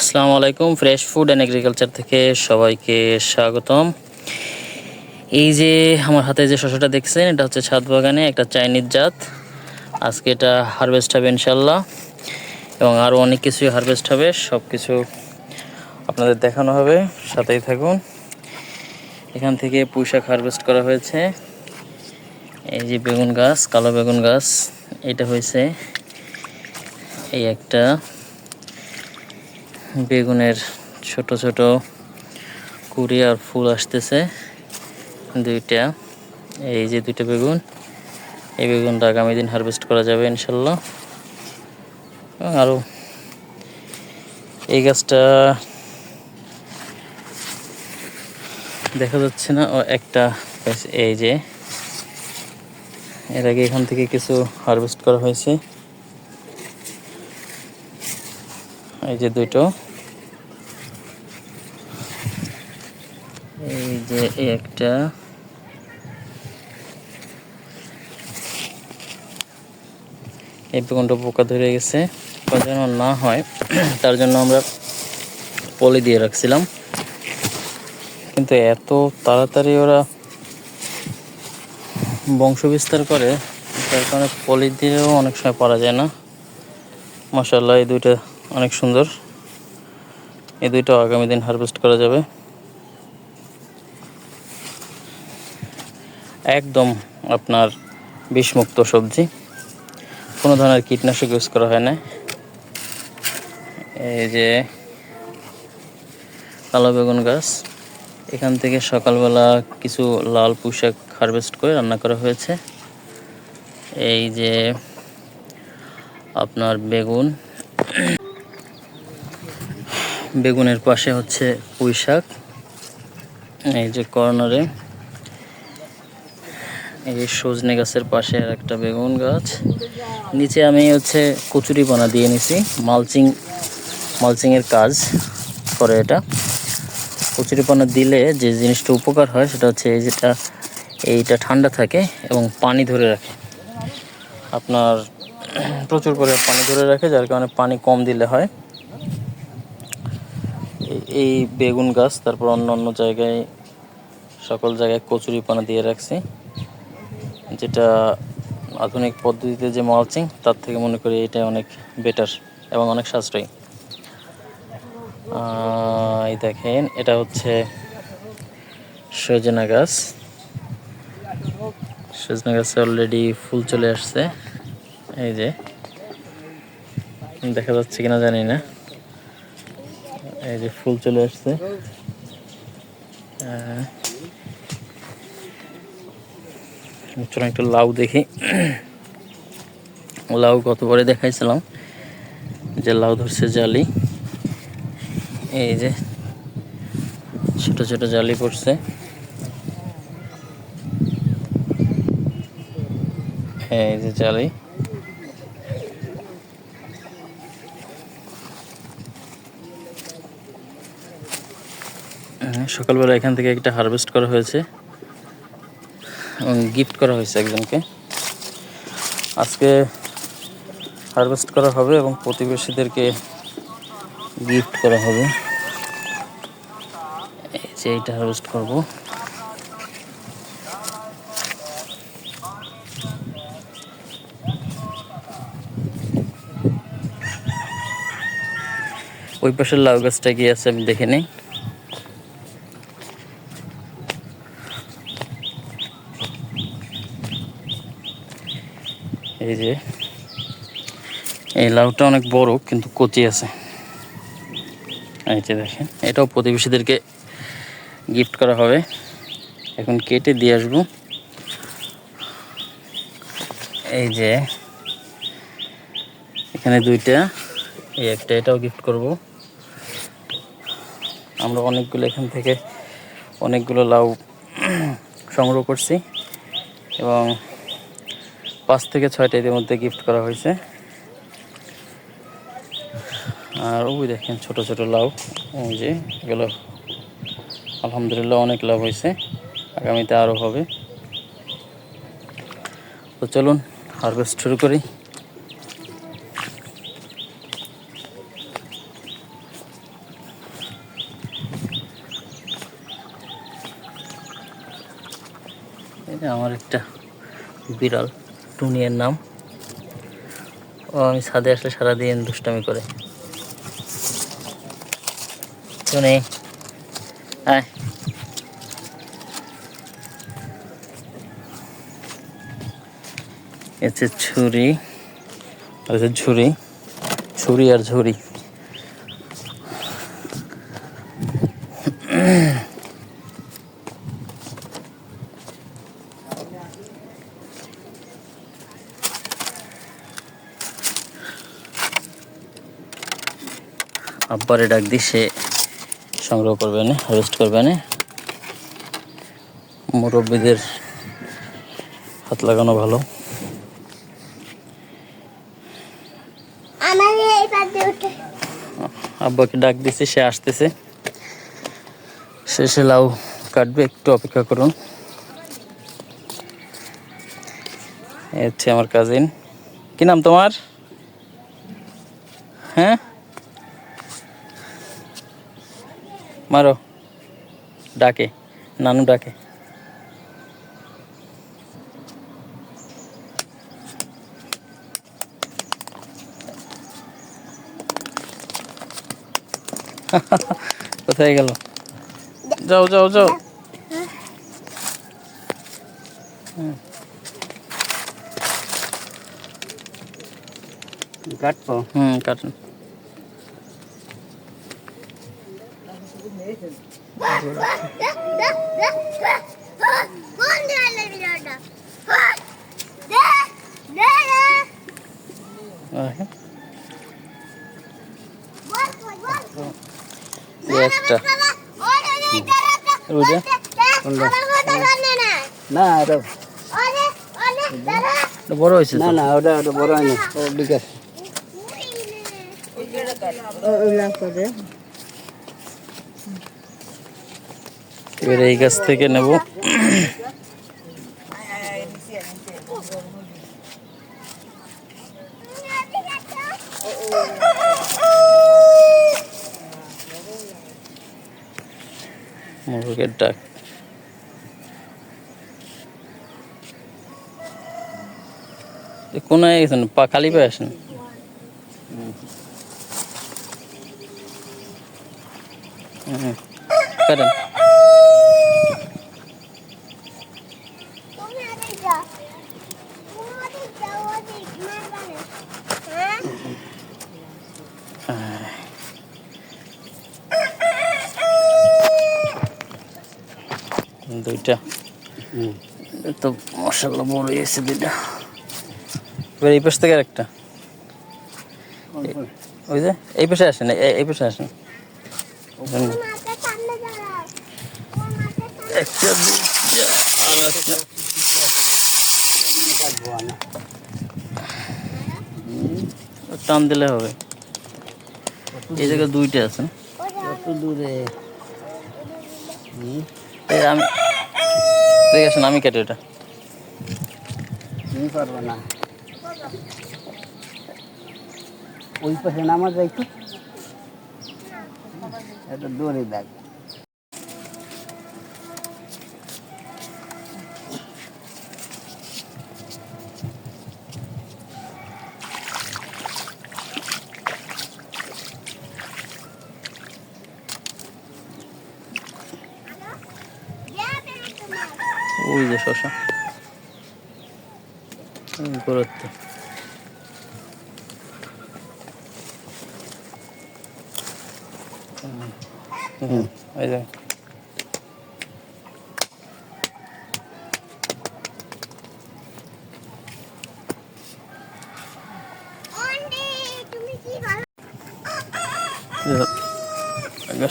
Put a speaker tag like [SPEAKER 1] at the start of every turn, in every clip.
[SPEAKER 1] আসসালামু আলাইকুম। Fresh food and agriculture থেকে সবাইকে স্বাগতম। এই যে আমার হাতে যে শসাটা দেখছেন, এটা হচ্ছে ছাদ বাগানে একটা চাইনিজ জাত। আজকে এটা হারভেস্ট হবে ইনশাল্লাহ এবং আরও অনেক কিছুই হারভেস্ট হবে সব কিছু আপনাদের দেখানো হবে। সাথেই থাকুন। এখান থেকে পুঁইশাক হারভেস্ট করা হয়েছে। এই যে বেগুন গাছ, কালো বেগুন গাছ, এটা হয়েছে। এই একটা। বেগুনের ছোট ছোট কুড়ি আর ফুল আসতেছে দুইটা। এই যে দুইটা বেগুন, এই বেগুনটা আগামী দিন হারভেস্ট করা যাবে ইনশাল্লাহ। আরও এই গাছটা দেখা যাচ্ছে না, ও একটা এই যে। এর আগে এখান থেকে কিছু হারভেস্ট করা হয়েছে। এই যে দুটো। যে একটা এই বেগুনটা পোকা ধরে গেছে। যেন না হয়, তার জন্য আমরা পলি দিয়ে রাখছিলাম। কিন্তু এত তাড়াতাড়ি ওরা বংশ বিস্তার করে, তার কারণে পলি দিয়েও অনেক সময় পারা যায় না। মাসাল্লাহ এই দুইটা অনেক সুন্দর। এই দুইটা আগামী দিন হারভেস্ট করা যাবে। একদম আপনার বিষমুক্ত সবজি। কোনো ধরনের কীটনাশক ইউজ করা হয় না। এই যে কালো বেগুন গাছ। এখান থেকে সকালবেলা কিছু লাল পোশাক হারভেস্ট করে রান্না করা হয়েছে। এই যে আপনার বেগুন। বেগুনের পাশে হচ্ছে পুঁই শাক এই যে কর্নারে এই সজনে গাছের পাশে আর একটা বেগুন গাছ। নিচে আমি হচ্ছে কচুরি পানা দিয়ে নিছি। মালচিং মালচিংয়ের কাজ করে এটা। কচুরি পানা দিলে যে জিনিসটা উপকার হয় সেটা হচ্ছে এই যেটা এইটা ঠান্ডা থাকে এবং পানি ধরে রাখে। আপনার প্রচুর করে পানি ধরে রাখে, যার কারণে পানি কম দিলে হয়। এই- এই বেগুন গাছ, তারপর অন্য অন্য জায়গায় সকল জায়গায় কচুরি পানা দিয়ে রাখছি। যেটা আধুনিক পদ্ধতিতে যে মালচিং তার থেকে মনে করি এটা অনেক বেটার এবং অনেক সাশ্রয়ী। এই দেখেন, এটা হচ্ছে সজনা গাছ। সজনা গাছে অলরেডি ফুল চলে আসছে। এই যে, দেখা যাচ্ছে কিনা জানি না। এই যে ফুল চলে আসছে। চলুন একটু লাউ দেখি। লাউ গতবারে দেখাইছিলাম। যে লাউ ধরছে জালি। এই যে ছোট ছোট জালি পড়ছে। এই যে জালি। হ্যাঁ, সকালবেলা এখান থেকে একটা হারভেস্ট করা হয়েছে। গিফট করা হয়েছে একজনকে। আজকে হারভেস্ট করা হবে এবং প্রতিবেশীদেরকে গিফট করা হবে। যে এইটা হারভেস্ট করব। ওই পাশের লাউ গাছটা কি আছে আমি দেখে নেই এই যে এই লাউটা অনেক বড়, কিন্তু কচি আছে। এই যে দেখেন, এটাও প্রতিবেশীদেরকে গিফট করা হবে। এখন কেটে দিয়ে আসব। এই যে, এখানে দুইটা, এই একটা এটাও গিফট করব। আমরা অনেকগুলো এখান থেকে অনেকগুলো লাউ সংগ্রহ করছি এবং পাঁচ থেকে ছয়টা মধ্যে গিফট করা হয়েছে। আর ওই দেখেন ছোট ছোট লাউ। ওই যে এগুলো, আলহামদুলিল্লাহ অনেক লাভ হয়েছে। আগামীতে আরও হবে। তো চলুন হারভেস্ট শুরু করি। আমার একটা বিড়াল টুনিয়ের নাম। ও আমি ছাদে আসলে সারাদিন দুষ্টামি করে। টুনি আয়। এতে ছুরি আর হচ্ছে ঝুড়ি ছুরি আর ঝুড়ি। আব্বারে ডাক দিয়ে সে সংগ্রহ করবে না হারভেস্ট করবে না মুরব্বীদের হাত লাগানো ভালো। আব্বাকে ডাক দিছে সে আসতেছে। শেষে লাউ কাটবে একটু অপেক্ষা করুন। হচ্ছে আমার কাজিন কি নাম তোমার? হ্যাঁ? মারো। ডাকে নানু ডাকে। কোথায় গেল? যাও যাও যাও।
[SPEAKER 2] কাটবো?
[SPEAKER 1] হুম কাটুন
[SPEAKER 3] কোন ধরনের ভিডিওটা দে দে দে
[SPEAKER 1] আহে,
[SPEAKER 3] বল বল বল
[SPEAKER 1] এই একটা
[SPEAKER 2] কোনটা?
[SPEAKER 3] না
[SPEAKER 1] এটা বড় হয়েছে
[SPEAKER 2] না। না ওটা ওটা বড় হয়নি
[SPEAKER 1] এবার এই গাছ থেকে নেব। মুরগের ডাক। কোনায় গেছেন পা খালি পায়ে আসেন। হুম করেন দুইটা। তো মশাল্লা বড় হয়েছে দুইটা। এবার এই পাশ থেকে একটা ওই যে এই পাশে আসেন এ- এই পাশে আসেন। একটা দুইটা। আর একটা
[SPEAKER 2] না।
[SPEAKER 1] টান দিলে হবে। এই জায়গায় দুইটা আছে।
[SPEAKER 2] দূরে।
[SPEAKER 1] আমি ঠিক আছে আমি কেটে এটা।
[SPEAKER 2] তুমি পারব না। ওই পাশে নামা যায় একটু এটা দূরে দেখ।
[SPEAKER 1] ওই যে শশা। করতে হুম। ওই যে।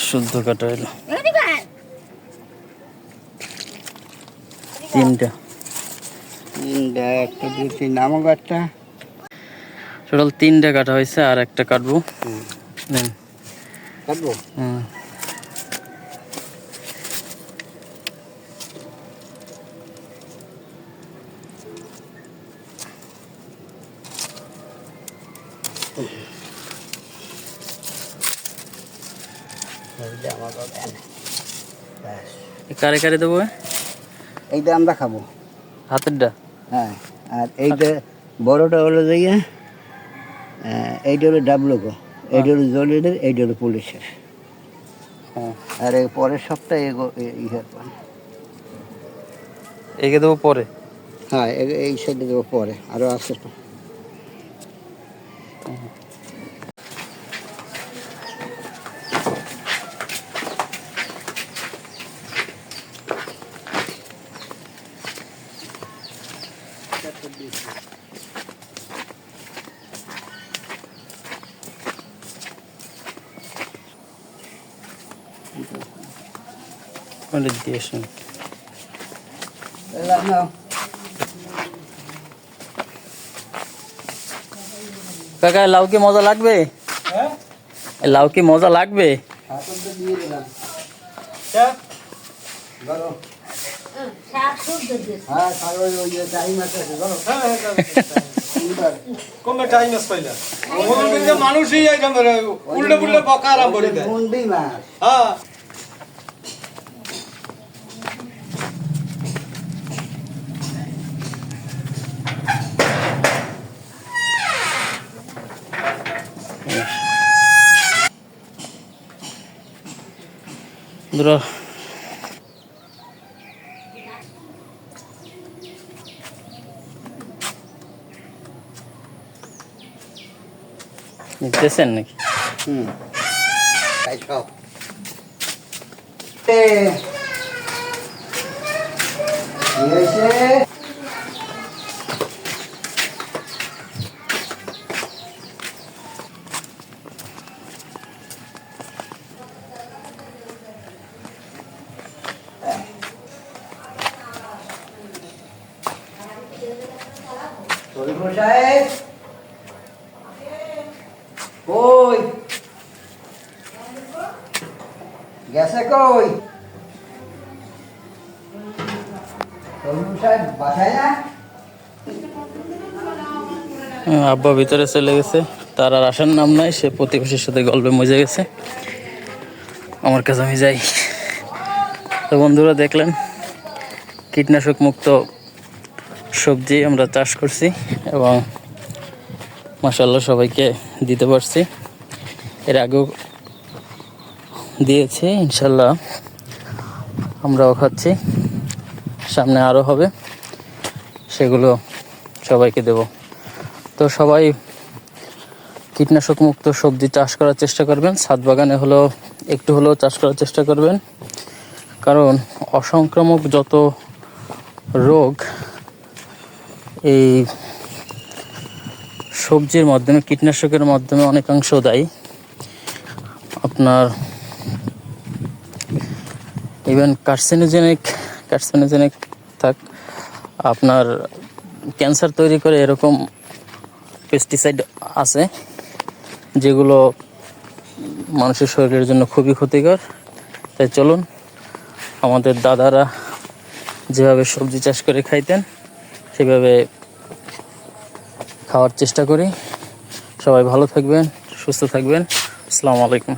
[SPEAKER 1] শুদ্ধ কাটা হলো তিনটা।
[SPEAKER 2] তিনটা একটা দুই তিন নামক একটা।
[SPEAKER 1] টোটাল তিনটা কাটা হয়েছে আর একটা কাটবো।
[SPEAKER 2] কাটবো?
[SPEAKER 1] হুম। কারে কারে দেবো?
[SPEAKER 2] এইটা আমরা খাব।
[SPEAKER 1] হাতেরটা?
[SPEAKER 2] হ্যাঁ আর এইটা বড়টা হলো যে এইটা হলো ডাব্লুকো এইটা হলো জলিডের এইটা হলো পুলিশের।
[SPEAKER 1] হ্যাঁ।
[SPEAKER 2] আর এই পরের সপ্তাহে এগো ইহার পান
[SPEAKER 1] একে দেবো পরে?
[SPEAKER 2] হ্যাঁ এই সাইডে দেবো পরে আরও আছে তো
[SPEAKER 1] ওটা দিয়ে আসুন
[SPEAKER 2] নাও
[SPEAKER 1] কাকা লাউ কি মজা লাগবে? এ লাউ কি মজা লাগবে?
[SPEAKER 2] হাতল তো দিয়ে দিলাম। ধরো
[SPEAKER 3] শাক শুদ্ধ দিস
[SPEAKER 2] হ্যাঁ
[SPEAKER 4] কমে টাইম আছে পাইলা। ওগুলো কিন্তু মানুষই একদম উল্টে পুল্টে বকা আরাম করে দেয়।
[SPEAKER 2] মুন্ডি মাছ।
[SPEAKER 4] হ্যাঁ।
[SPEAKER 1] ধরো নিতেছেন নাকি?
[SPEAKER 2] হুম। তাই সব এ কি হয়েছে শরীফুল সাহেব কই গেছে
[SPEAKER 1] হ্যাঁ, আব্বা ভিতরে চলে গেছে। তার আর আসার নাম নাই সে প্রতিবেশীর সাথে গল্পে মজে গেছে। আমার কাছে আমি যাই। তো বন্ধুরা দেখলেন কীটনাশক মুক্ত সবজি আমরা চাষ করছি এবং মাসাল্লাহ সবাইকে দিতে পারছি। এর আগেও দিয়েছি, ইনশাল্লাহ আমরাও খাচ্ছি। সামনে আরও হবে, সেগুলো সবাইকে দেব। তো সবাই কীটনাশক মুক্ত সবজি চাষ করার চেষ্টা করবেন। ছাদ বাগানে হলো একটু হলেও চাষ করার চেষ্টা করবেন। কারণ অসংক্রামক যত রোগ, এই সবজির মাধ্যমে, কীটনাশকের মাধ্যমে অনেকাংশ দায়ী। আপনার ইভেন কার্সিনোজেনিক কার্সিনোজেনিক থাক, আপনার ক্যান্সার তৈরি করে এরকম পেস্টিসাইড আছে, যেগুলো মানুষের শরীরের জন্য খুবই ক্ষতিকর। তাই চলুন, আমাদের দাদারা যেভাবে সবজি চাষ করে খাইতেন, সেভাবে খাওয়ার চেষ্টা করি। সবাই ভালো থাকবেন, সুস্থ থাকবেন। আসসালামু আলাইকুম।